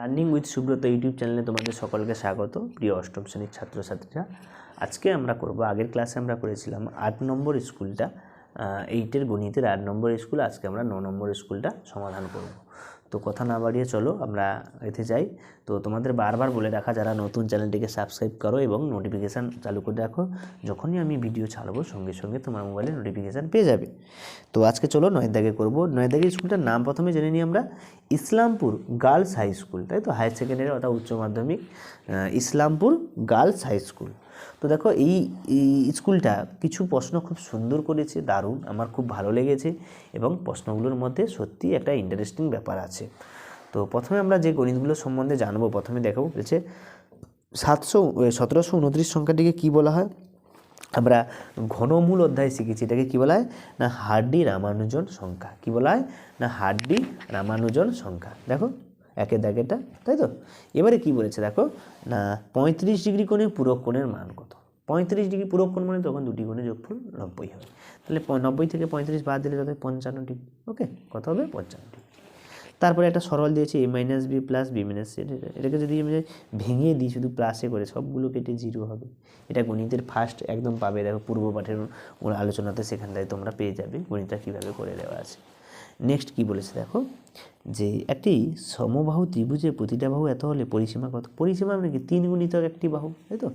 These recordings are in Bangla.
লার্নিং উইথ সুব্রত ইউটিউব চ্যানেলে তোমাদের সকলকে স্বাগত। প্রিয় অষ্টম শ্রেণির ছাত্রছাত্রীরা, আজকে আমরা করব, আগের ক্লাসে আমরা করেছিলাম আট নম্বর স্কুলটা এইটের গণিতের আট নম্বর স্কুল, আজকে আমরা ন নম্বর স্কুলটা সমাধান করব। তো কথা না বাড়িয়ে চলো, আমরা এতে যাই। তো তোমাদের বারবার বলে রাখা, যারা নতুন চ্যানেলটিকে সাবস্ক্রাইব করো এবং নোটিফিকেশান চালু করে রাখো, যখনই আমি ভিডিও ছাড়বো, সঙ্গে সঙ্গে তোমার মোবাইলে নোটিফিকেশান পেয়ে যাবে। তো আজকে চলো নয় দাগে করব। নয় দাগে স্কুলটার নাম প্রথমে জেনে নিই আমরা। ইসলামপুর গার্লস হাই স্কুল তাই তো? হায়ার সেকেন্ডারি অর্থাৎ উচ্চ মাধ্যমিক ইসলামপুর গার্লস হাই স্কুল তো দেখো, এই স্কুলটা কিছু প্রশ্ন খুব সুন্দর করেছে, দারুণ, আমার খুব ভালো লেগেছে এবং প্রশ্নগুলোর মধ্যে সত্যি একটা ইন্টারেস্টিং ব্যাপার আছে। তো প্রথমে আমরা যে গণিতগুলো সম্বন্ধে জানব, প্রথমে দেখাবো বলছে, সাতশো সতেরোশো উনত্রিশ সংখ্যাটিকে কী বলা হয়? আমরা ঘনমূল অধ্যায় শিখেছি, এটাকে কী বলা হয়? না হার্ডি রামানুজন সংখ্যা। কী বলা হয়? না হার্ডি রামানুজন সংখ্যা। দেখো একের দাগেটা তাই তো? এবারে কি বলেছে দেখো? না, পঁয়ত্রিশ ডিগ্রি কোণে পূরক কোণের মান কত? পঁয়ত্রিশ ডিগ্রি পূরক কোণ মানে তখন দুটি কোণে যোগফল নব্বই হবে। তাহলে নব্বই থেকে পঁয়ত্রিশ বাদ দিলে তবে পঞ্চান্ন ডিগ্রি ওকে? কত হবে? পঞ্চান্ন ডিগ্রি তারপরে একটা সরল দিয়েছে A minus B plus B minus C এটাকে যদি আমি ভেঙে দিই শুধু প্লাসে করে, সবগুলো কেটে জিরো হবে। এটা গণিতের ফার্স্ট একদম পাবে, দেখো পূর্ব পাঠের ওর আলোচনাতে সেখান থেকে তোমরা পেয়ে যাবে, গণিতটা কীভাবে করে দেওয়া আছে। নেক্সট কি বলেছে দেখো? যে একটি সমবাহু ত্রিভুজের প্রতিটা বাহু এত হলে পরিসীমা কত? পরিসীমা মানে কি? তিন গুণিতক একটি বাহু, তাই তো?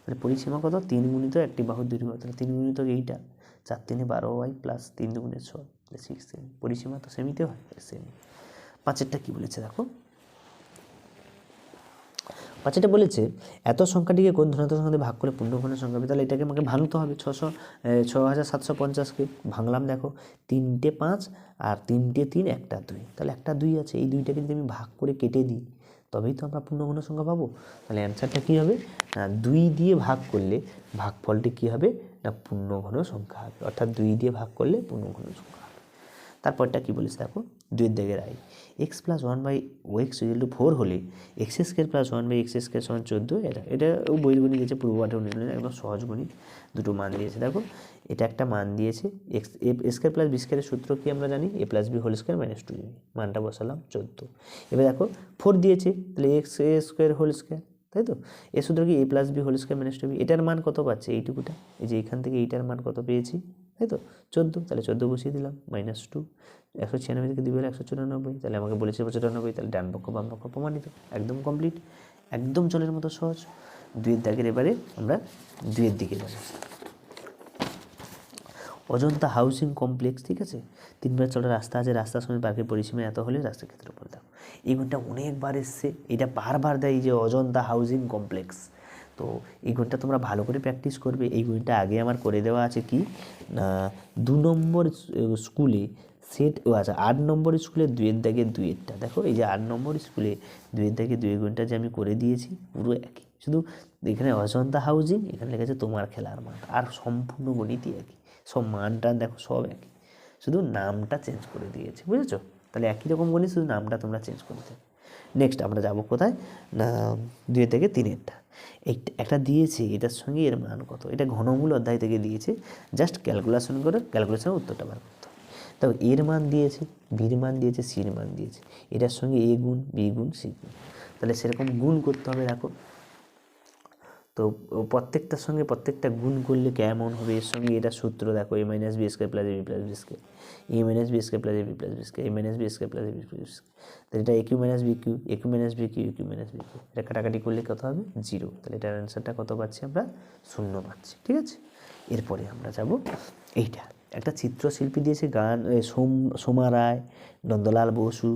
তাহলে পরিসীমা কত? তিন গুণিত একটি বাহুর দৈর্ঘ্য তাহলে তিন গুণিতক এইটা। চার তিনে বারো ওয়াই প্লাস তিন দুগুণে ছয় সিক্স সেমি পরিসীমা তো সেমিতে হয় সেমি পাঁচেরটা কি বলেছে দেখো? পাঁচেরটা বলেছে, এত সংখ্যাটিকে কোন ধনাত্মক সংখ্যা ভাগ করে পূর্ণঘনের সংখ্যা তাহলে এটাকে আমাকে ভাঙতে হবে ছশো ছ হাজার সাতশো পঞ্চাশকে। ভাঙলাম দেখো, তিনটে পাঁচ আর তিনটে তিন, একটা দুই। তাহলে একটা দুই আছে, এই দুইটাকে যদি আমি ভাগ করে কেটে দিই, তবেই তো আমরা পূর্ণঘন সংখ্যা পাবো। তাহলে অ্যান্সারটা কী হবে? না, দুই দিয়ে ভাগ করলে ভাগফলটি কী হবে? না পূর্ণঘন সংখ্যা হবে। অর্থাৎ দুই দিয়ে ভাগ করলে পূর্ণঘন সংখ্যা হবে। তারপরটা কী বলেছে দেখো? দুইয়ের দিকের আই। এক্স প্লাস ওয়ান বাই ও এক্স ইকুয়াল টু ফোর হলে x square plus one by x square সমান চোদ্দ, এটা এটা বইয়ের গণিত দিয়েছে, পূর্ব পাঠে উন্নয়ন একদম সহজ গণিত, দুটো মান দিয়েছে। দেখো, এটা একটা মান দিয়েছে x A square plus B স্কোয়ারের সূত্র কি আমরা জানি? A plus B whole square minus two মানটা বসালাম চোদ্দ। এবার দেখো ফোর দিয়েছে, তাহলে x A square whole square তাই তো? এ সূত্র কি? A plus B whole square minus two B এটার মান কত পাচ্ছে? এইটুকুটা। এই যে এখান থেকে এইটার মান কত পেয়েছি? তাই তো? চোদ্দ, তাহলে চোদ্দ বসিয়ে দিলাম মাইনাস টু একশো ছিয়ানব্বই থেকে দুই বেলা একশো চুরানব্বই, তাহলে আমাকে বলেছে চুরানব্বই তাহলে ডান পক্ষ, বাম পক্ষ প্রমাণিত, একদম কমপ্লিট একদম জলের মতো সহজ। দুইয়ের দাগের এবারে আমরা দুইয়ের দিকে যাব। অজন্তা হাউসিং কমপ্লেক্স, ঠিক আছে? তিনবার চলার রাস্তা আছে, রাস্তার সময় পার্কের পরিসীমা এত হলে রাস্তার ক্ষেত্রে দেখো এই ঘণ্টা অনেকবার এসছে, এটা বারবার দেয় যে অজন্তা হাউসিং কমপ্লেক্স। তো এই ঘণ্টা তোমরা ভালো করে প্র্যাকটিস করবে। এই ঘণ্টা আগে আমার করে দেওয়া আছে কি? না দু নম্বর স্কুলে সেট ও আচ্ছা আট নম্বর স্কুলে দুয়ের দাগে দুয়েরটা। দেখো, এই যে আট নম্বর স্কুলে দুয়ের দাগে দুই ঘণ্টা যে আমি করে দিয়েছি, পুরো একই। শুধু এখানে অজন্তা হাউজিং এখানে লেখা লেগেছে তোমার খেলার মাঠ আর সম্পূর্ণ গণিতই একই। সব মানটা দেখো, সব একই। শুধু নামটা চেঞ্জ করে দিয়েছে, বুঝেছ? তাহলে একই রকম গণিত, শুধু নামটা তোমরা চেঞ্জ করে দেবে নেক্সট আমরা যাব কোথায়? না, দুই থেকে তিনেরটা একটা। দিয়েছে, এটার সঙ্গে এর মান কত? এটা ঘনমূল অধ্যায় থেকে দিয়েছে। জাস্ট ক্যালকুলেশন করে ক্যালকুলেশনের উত্তরটা বার করতে তবে এর মান দিয়েছে, বির মান দিয়েছে, সির মান দিয়েছে। এটার সঙ্গে এ গুণ, বি গুণ, সি গুণ। তাহলে সেরকম গুণ করতে হবে দেখো তো প্রত্যেকটার সঙ্গে প্রত্যেকটা গুণ করলে কেমন হবে? এর সঙ্গে এটা সূত্র দেখো A minus B square plus B plus B square A minus B square plus B plus B square A minus B square plus B plus তাহলে এটা A cube minus B cube A cube minus B cube A cube minus B cube এটা কাটাকাটি করলে কত হবে? জিরো তাহলে এটার অ্যান্সারটা কত পাচ্ছি আমরা? শূন্য পাচ্ছি, ঠিক আছে? এরপরে আমরা যাব এইটা। একটা চিত্রশিল্পী দিয়েছে গান সোম, সোমা রায়, নন্দলাল বসু,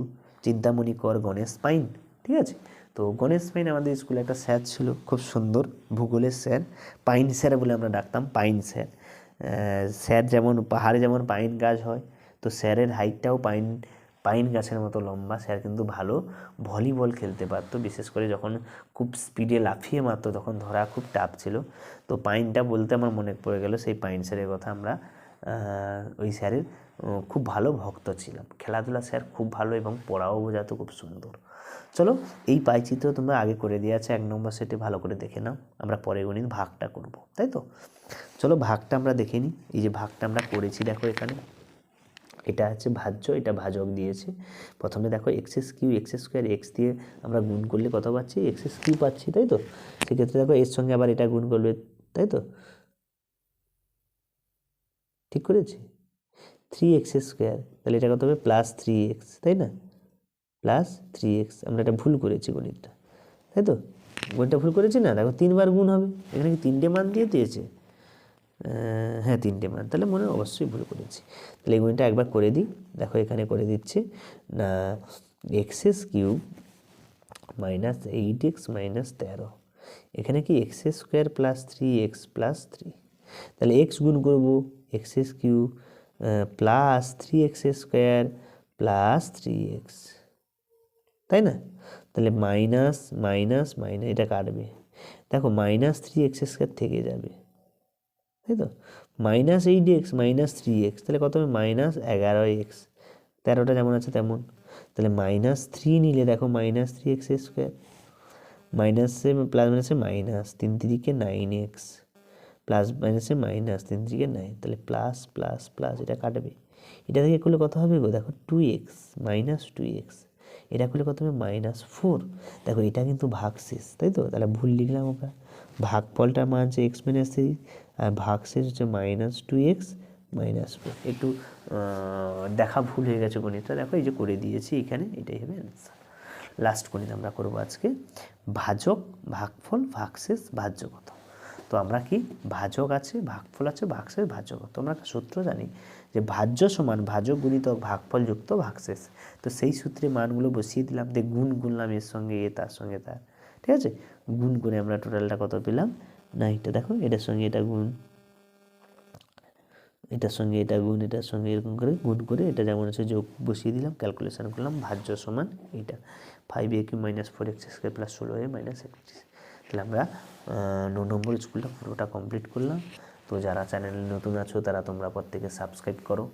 চিন্তামণি কর, গণেশ পাইন, ঠিক আছে? তো গণেশ পাইন আমাদের স্কুলে একটা স্যার ছিল, খুব সুন্দর, ভূগোলের স্যার। পাইন স্যার বলে আমরা ডাকতাম, পাইন স্যার। স্যার যেমন পাহাড়ে যেমন পাইন গাছ হয়, তো স্যারের হাইটটাও পাইন পাইন গাছের মতো লম্বা। স্যার কিন্তু ভালো ভলিবল খেলতে পারতো, বিশেষ করে যখন খুব স্পিডে লাফিয়ে মারতো, তখন ধরা খুব টাফ ছিল। তো পাইনটা বলতে আমার মনে পড়ে গেল, সেই পাইন স্যারের কথা আমরা ওই স্যারের খুব ভালো ভক্ত ছিলাম। খেলাধুলা স্যার খুব ভালো এবং পড়াও বোঝাতো, খুব সুন্দর। চলো, এই পাইচিত্র তোমরা আগে করে দিয়ে আছে, এক নম্বর সেটে ভালো করে দেখে নাও, আমরা পরে গণিত ভাগটা করব, তাই তো? চলো, ভাগটা আমরা দেখে নিই। এই যে ভাগটা আমরা করেছি, দেখো এখানে। এটা হচ্ছে ভাজ্য, এটা ভাজক দিয়েছে। প্রথমে দেখো x's cube x square x দিয়ে আমরা গুণ করলে কত পাচ্ছি? এক্সএস কিউ পাচ্ছি, তাই তো? সেক্ষেত্রে দেখো এর সঙ্গে আবার এটা গুণ করবে তাই তো? ঠিক করেছি? থ্রি এক্স স্কোয়ার তাহলে এটা কত হবে? প্লাস থ্রি এক্স তাই না? প্লাস থ্রি এক্স আমরা এটা ভুল করেছি গণিতটা, তাই তো? গণিতটা ভুল করেছি না? দেখো তিনবার গুণ হবে। এখানে কি তিনটে মান দিয়ে দিয়েছে? হ্যাঁ তিনটে মান। তাহলে মনে অবশ্যই ভুল করেছি। তাহলে এই গণিতটা একবার করে দিই। দেখো এখানে করে দিচ্ছে, না x's cube minus eight x minus তেরো। এখানে কি x square plus three x plus three তাহলে এক্স গুণ করব x S cube plus three x square plus three x. তাই না? তাহলে মাইনাস মাইনাস মাইনাস এটা কাটবে। দেখো মাইনাস থ্রি এক্স স্কোয়ার থেকে যাবে। তাই তো? Minus eight x minus three x, তাহলে কত হবে? মাইনাস এগারো এক্স। তেরোটা যেমন আছে তেমন। তাহলে মাইনাস থ্রি নিলে দেখো মাইনাস থ্রি এক্স স্কোয়ার মাইনাসে প্লাস মাইনাসে মাইনাস তিন তিরিকে নাইন এক্স। প্লাস মাইনাসে মাইনাস তিন তিরিকে নাইন তাহলে প্লাস প্লাস প্লাস এটা কাটবে। এটা থেকে করলে কত হবে গো? দেখো two x minus two x এটা করলে কত হবে? মাইনাস ফোর দেখো এটা কিন্তু ভাগশেষ, তাই তো? তাহলে ভুল লিখলাম আমরা। ভাগফলটার মান হচ্ছে এক্স মাইনাস থ্রি আর ভাগশেষ হচ্ছে minus two x minus four একটু দেখা ভুল হয়ে গেছে গণিতটা দেখো এই যে করে দিয়েছি এখানে, এটাই হবে অ্যান্সার লাস্ট গণিত আমরা করব আজকে। ভাজক, ভাগফল, ভাগশেষ, ভাজ্য কত? তো আমরা কি ভাজক আছে, ভাগফল আছে, ভাগশেষ ভাজ্য তো আমরা একটা সূত্র জানি যে ভাজ্য সমান ভাজক গুণিতক ভাগফল যুক্ত ভাগশেষ। তো সেই সূত্রে মানগুলো বসিয়ে দিলাম। দিয়ে গুণ গুনলাম এর সঙ্গে, এ, তার সঙ্গে, তার। ঠিক আছে? গুণ করে আমরা টোটালটা কত পেলাম? না এটা দেখো, এটার সঙ্গে এটা গুণ। এটার সঙ্গে এটা গুণ, এটার সঙ্গে এরকম করে গুণ করে এটা যেমন আছে যোগ বসিয়ে দিলাম ক্যালকুলেশন করলাম, ভাজ্য সমান এটা। Five A cube minus four x square plus ষোলো এ মাইনাস একত্রিশ তাহলে আমরা ন নম্বর স্কুলটা পুরোটা কমপ্লিট করলাম। তো যারা চ্যানেলে নতুন আছো, তারা তোমরা প্রত্যেকে সাবস্ক্রাইব করো,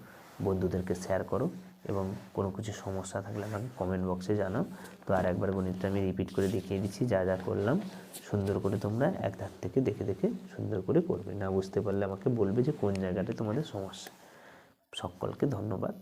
বন্ধুদেরকে শেয়ার করো এবং কোনো কিছু সমস্যা থাকলে আমাকে কমেন্ট বক্সে জানাও। তো আর একবার গণিতটা আমি রিপিট করে দেখিয়ে দিচ্ছি, যা যা করলাম, সুন্দর করে তোমরা এক ধার থেকে দেখে দেখে সুন্দর করে করবে না বুঝতে পারলে আমাকে বলবে যে কোন জায়গাটা তোমাদের সমস্যা। সকলকে ধন্যবাদ।